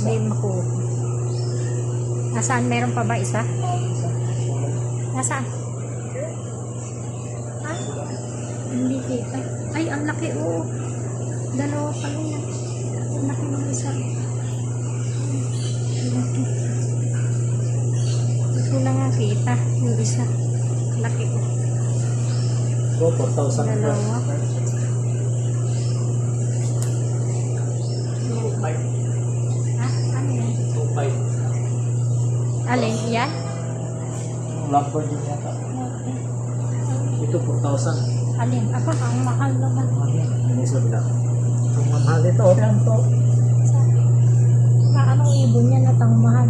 Hindi makuha. Nasaan? Meron pa ba isa? Nasaan? Ah? Hindi kita. Ay, ang laki. Oo. Dalawa pala yan. Ang laki ng isa. Ang laki. Ko na nga kita. Yung isa. Laki. So, 4,000 Dalawa. Ha? Ano yan? 2,500. Alin? Yan? Lumber din yata. Ito, 4,000. Alin? Ako, ang mahal naman. Ano? Ano sa bila? Ang mahal ito. Yan to. Paano ibon yan at ang mahal?